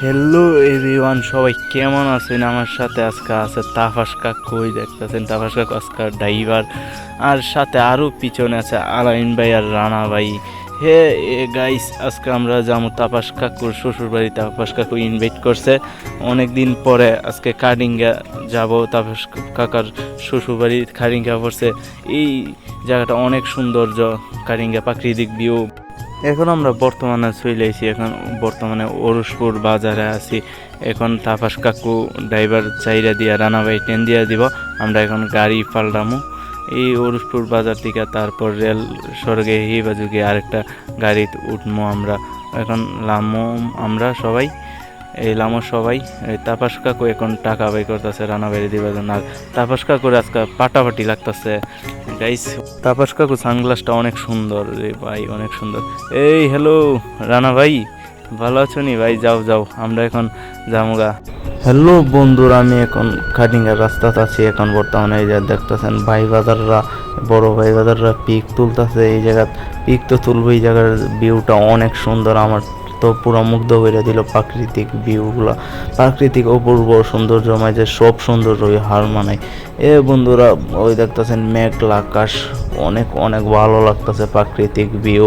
Hello everyone সবাই কেমন আছেন? আমার সাথে আজকে আছে তাফাস কাকুই দেখতেছেন তাফাস কাকু আজকে ড্রাইভার আর সাথে আরও পিছনে আছে আলাইন ভাই আর রানা ভাই। হে, এ গাইস আজকে আমরা যাব তাপাস কাকুর শ্বশুর বাড়ি তাপাস কাকু ইনভাইট করছে। অনেক দিন পরে আজকে কারিঙ্গা যাব তাপাস কাকার শ্বশুর বাড়ি কার্ডিঙ্গা পড়ছে। এই জায়গাটা অনেক সৌন্দর্য। কারিঙ্গা প্রাকৃতিক ভিউ এখন আমরা বর্তমানে চলে আসি এখন বর্তমানে অরুষপুর বাজারে আছি। এখন তাপাস কাকু ড্রাইভার চাইরা দিয়া রানাবাই ট্রেন দিয়া দিব, আমরা এখন গাড়ি পাল্টামু। এই অরুষপুর বাজার থেকে তারপর রেল স্বর্গে এই বাজুকে আরেকটা গাড়িতে উঠমো আমরা। এখন লামো আমরা সবাই। এই লামো সবাই তাপাস কাকু এখন টাকা বাই করতেছে রানাবাড়ি দিবার জন্য। আর তাপাস কাকুর আজকে পাটাপাটি লাগতেছে। গাইস তাপাস কাকু সানগ্লাসটা অনেক সুন্দর রে ভাই, অনেক সুন্দর। এই হ্যালো রানা ভাই, ভালো আছো নি? ভাই, যাও যাও, আমরা এখন যামুগা। হ্যালো বন্ধুরা, আমি এখন খাটিঙ্গার রাস্তাতে আছি। এখন বর্তমানে এই যে দেখতেছেন, ভাই বাজাররা, বড় ভাই বাজাররা পিক তুলতেছে। এই জায়গা পিক তো তুলবো, এই জায়গার ভিউটা অনেক সুন্দর। আমার পুরো মুগ্ধ করে দিল প্রাকৃতিক ভিউগুলো প্রাকৃতিক অপূর্ব সৌন্দর্য মাঝে সব সৌন্দর্য ওই হার মানায়। এ বন্ধুরা, ওই দেখতেছেন মেঘলা আকাশ, অনেক অনেক ভালো লাগতেছে প্রাকৃতিক ভিউ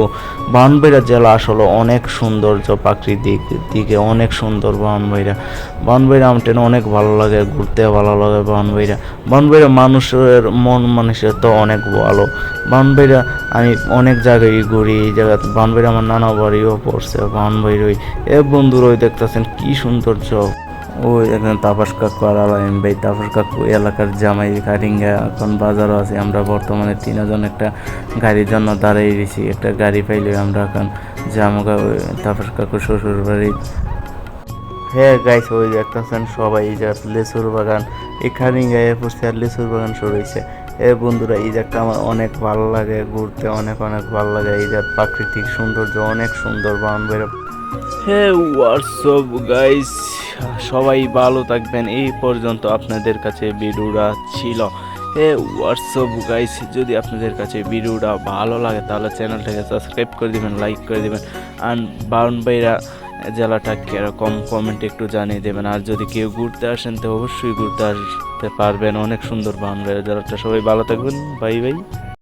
বানবেড়া জেলা আসলে অনেক সৌন্দর্য প্রাকৃতিক দিকে, অনেক সুন্দর বানবেড়া বানবেড়া আমটেন অনেক ভালো লাগে, ঘুরতে ভালো লাগে বানবেড়া বানবেড়া মানুষের মন মানুষের তো অনেক ভালো। বানবেড়া আমি অনেক জায়গায় ঘুরি, এই জায়গাতে বানবেড়া আমার নানা বাড়িও পড়ছে বানবেড় ওই এ বন্ধুর ওই দেখতেছেন কি সৌন্দর্য ওই এখানে তাপাস কাকু আর আলাইম ভাই, তাপাস কাকু এলাকার জামাই কারিঙ্গা এখন বাজারও আছে, আমরা বর্তমানে তিনজন একটা গাড়ির জন্য দাঁড়াই দিয়েছি একটা গাড়ি পাইলে আমরা এখন জামগা তাপাস কাকু শ্বশুর বাড়ি। হ্যাঁ গাইস, ওই দেখতেছেন সবাই এই যে লেচুর বাগান, এই খারিঙ্গায় পড়ছে আর লেচুর বাগান শুরু হয়েছে এ বন্ধুরা, এই জায়গাটা আমার অনেক ভালো লাগে, ঘুরতে অনেক অনেক ভালো লাগে। এই যে প্রাকৃতিক সৌন্দর্য অনেক সুন্দর বাউন্ডারি হে হোয়াটসঅ্যাপ গাইস সবাই ভালো থাকবেন। এই পর্যন্ত আপনাদের কাছে ভিডিওটা ছিল। হে হোয়াটসঅ্যাপ গাইস যদি আপনাদের কাছে ভিডিওটা ভালো লাগে, তাহলে চ্যানেলটাকে সাবস্ক্রাইব করে দিবেন লাইক করে দিবেন। আর বাউন্ডারিরা জেলাটা কীরকম? কমেন্ট একটু জানিয়ে দেবেন। আর যদি কেউ ঘুরতে আসেন, তো অবশ্যই ঘুরতে আসতে পারবেন। অনেক সুন্দর বানবে জেলাটা। সবাই ভালো থাকবেন। Bye bye.